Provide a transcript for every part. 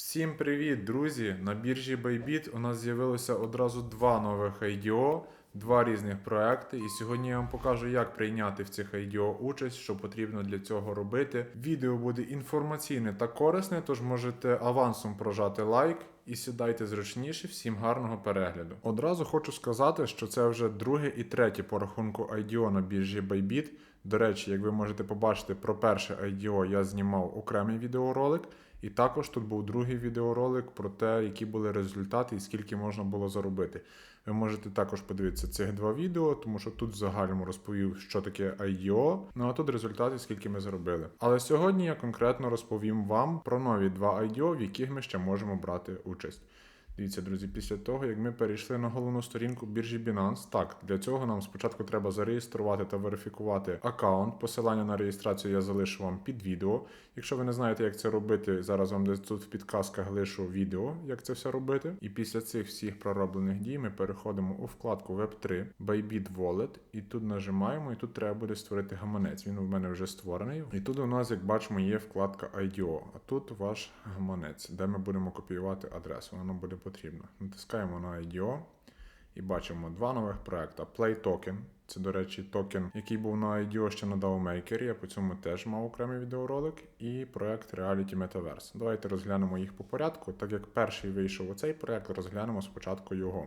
Всім привіт, друзі! На біржі Bybit у нас з'явилося одразу два нових IDO, два різних проекти. І сьогодні я вам покажу, як прийняти в цих IDO участь, що потрібно для цього робити. Відео буде інформаційне та корисне, тож можете авансом прожати лайк і сідайте зручніше. Всім гарного перегляду. Одразу хочу сказати, що це вже друге і третє по рахунку IDO на біржі Bybit. До речі, як ви можете побачити, про перше IDO я знімав окремий відеоролик. І також тут був другий відеоролик про те, які були результати і скільки можна було заробити. Ви можете також подивитися цих два відео, тому що тут в загальному розповів, що таке IEO, ну а тут результати, скільки ми заробили. Але сьогодні я конкретно розповім вам про нові два IEO, в яких ми ще можемо брати участь. Дивіться, друзі, після того, як ми перейшли на головну сторінку біржі Binance, так, для цього нам спочатку треба зареєструвати та верифікувати аккаунт. Посилання на реєстрацію я залишу вам під відео. Якщо ви не знаєте, як це робити, зараз вам десь тут в підказках лишу відео, як це все робити. І після цих всіх пророблених дій ми переходимо у вкладку Web3, Bybit Wallet, і тут нажимаємо, і тут треба буде створити гаманець. Він у мене вже створений. І тут у нас, як бачимо, є вкладка IDO, а тут ваш гаманець, де ми будемо копіювати адресу. Воно буде потрібно. Натискаємо на IDO і бачимо два нових проекти. Play Token. Це, до речі, токен, який був на IDO ще на DAO-Maker, Я по цьому теж мав окремий відеоролик. І проект Reality Metaverse. Давайте розглянемо їх по порядку. Так як перший вийшов оцей проект, розглянемо спочатку його.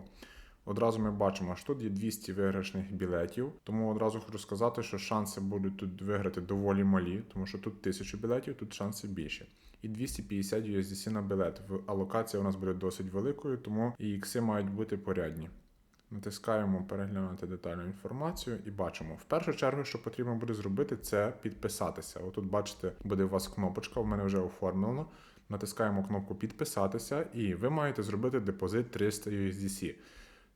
Одразу ми бачимо, що тут є 200 виграшних білетів, тому одразу хочу сказати, що шанси будуть тут виграти доволі малі, тому що тут 1000 білетів, тут шанси більше. І 250 USDC на білет. Алокація у нас буде досить великою, тому і ікси мають бути порядні. Натискаємо переглянути детальну інформацію і бачимо. В першу чергу, що потрібно буде зробити, це підписатися. Отут, бачите, буде у вас кнопочка, в мене вже оформлено. Натискаємо кнопку підписатися, і ви маєте зробити депозит 300 USDC.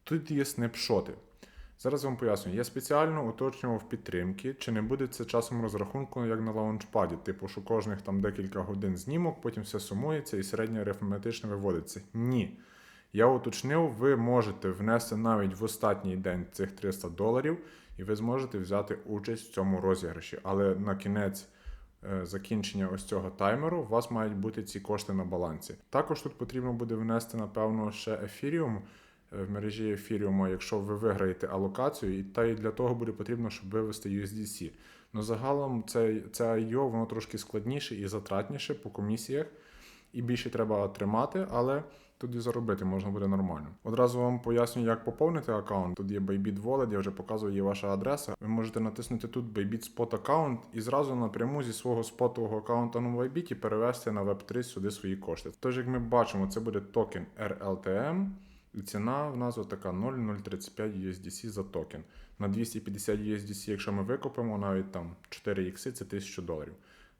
Тут є снапшоти. Зараз вам поясню, я спеціально уточнював підтримки, чи не буде це часом розрахунку, як на лаунчпаді, типу, що кожних там декілька годин знімок, потім все сумується і середньо арифметично виводиться. Ні. Я уточнив, ви можете внести навіть в останній день цих 300 доларів, і ви зможете взяти участь в цьому розіграші. Але на кінець е, закінчення ось цього таймеру у вас мають бути ці кошти на балансі. Також тут потрібно буде внести, напевно, ще ефіріум в мережі ефіріуму, якщо ви виграєте алокацію, і та й для того буде потрібно, щоб вивести USDC. Ну загалом це, це IO, воно трошки складніше і затратніше по комісіях, і більше треба тримати, але тут і заробити можна буде нормально. Одразу вам поясню, як поповнити аккаунт. Тут є Bybit Wallet, я вже показую, є ваша адреса. Ви можете натиснути тут Bybit Spot аккаунт і зразу напряму зі свого спотового аккаунту на Bybit перевести на Web3 сюди свої кошти. Тож, як ми бачимо, це буде токен RLTM. І ціна в нас така 0,035 USDC за токен. На 250 USDC, якщо ми викупимо, навіть там 4 ікси, це 1000 доларів.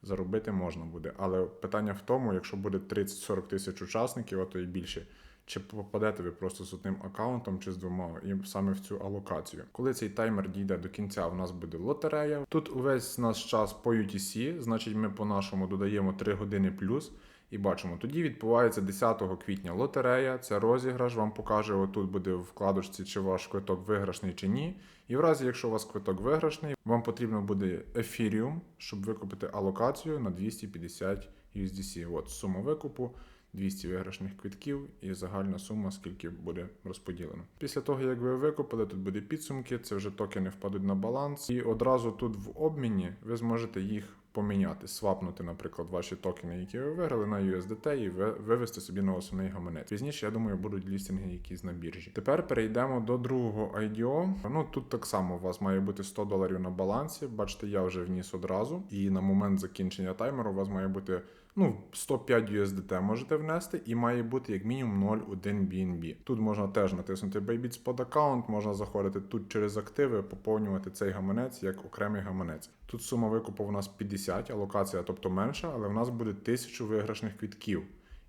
Заробити можна буде. Але питання в тому, якщо буде 30-40 тисяч учасників, а то і більше, чи попадете ви просто з одним аккаунтом чи з двома, і саме в цю алокацію. Коли цей таймер дійде до кінця, у нас буде лотерея. Тут увесь наш час по UTC, значить ми по-нашому додаємо 3 години плюс. І бачимо, тоді відбувається 10 квітня лотерея, це розіграш, вам покаже, отут буде в вкладочці, чи ваш квиток виграшний чи ні. І в разі, якщо у вас квиток виграшний, вам потрібно буде ефіріум, щоб викупити алокацію на 250 USDC. От сума викупу, 200 виграшних квитків і загальна сума, скільки буде розподілено. Після того, як ви викупили, тут буде підсумки, це вже токени впадуть на баланс. І одразу тут в обміні ви зможете їх поміняти, свапнути, наприклад, ваші токени, які ви виграли на USDT, і ви- вивести собі на основний гаманець. Пізніше, я думаю, будуть лістинги якісь на біржі. Тепер перейдемо до другого IDO. Ну тут так само у вас має бути 100 доларів на балансі. Бачите, я вже вніс одразу. І на момент закінчення таймеру у вас має бути. Ну, 105 USDT можете внести, і має бути як мінімум 0,1 BNB. Тут можна теж натиснути Bybit Spot аккаунт, можна заходити тут через активи, поповнювати цей гаманець як окремий гаманець. Тут сума викупу у нас 50, алокація, тобто менша, але в нас буде 1000 виграшних квітків.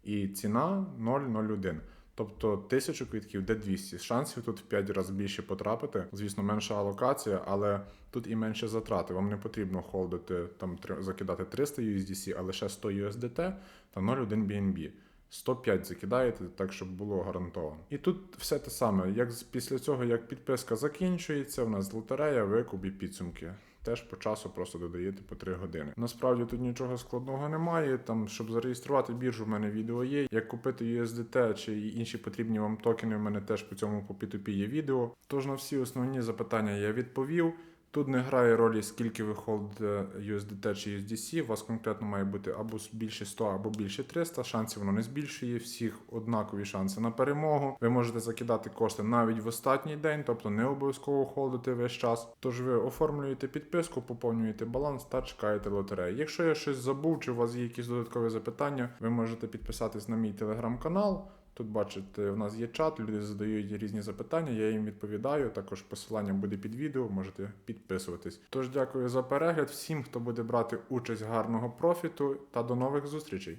І ціна 0,01. Тобто 1000 квітків, де 200. Шансів тут в 5 разів більше потрапити. Звісно, менша алокація, але тут і менше затрати. Вам не потрібно холдити, там закидати 300 USDC, а лише 100 USDT та 0,1 BNB. 105 закидаєте, так щоб було гарантовано. І тут все те саме. Як після цього, як підписка закінчується, в нас лотерея, викуп і підсумки. Теж по часу просто додаєте по 3 години. Насправді тут нічого складного немає. Там, щоб зареєструвати біржу, в мене відео є. Як купити USDT чи інші потрібні вам токени, в мене теж по цьому по P2P є відео. Тож на всі основні запитання я відповів. Тут не грає ролі, скільки ви холдите USDT чи USDC. У вас конкретно має бути або більше 100, або більше 300. Шансів воно не збільшує. Всіх однакові шанси на перемогу. Ви можете закидати кошти навіть в останній день, тобто не обов'язково холдити весь час. Тож ви оформлюєте підписку, поповнюєте баланс та чекаєте лотереї. Якщо я щось забув, чи у вас є якісь додаткові запитання, ви можете підписатись на мій телеграм-канал. Тут бачите, в нас є чат, люди задають різні запитання, я їм відповідаю. Також посилання буде під відео, можете підписуватись. Тож дякую за перегляд всім, хто буде брати участь гарного профіту та до нових зустрічей.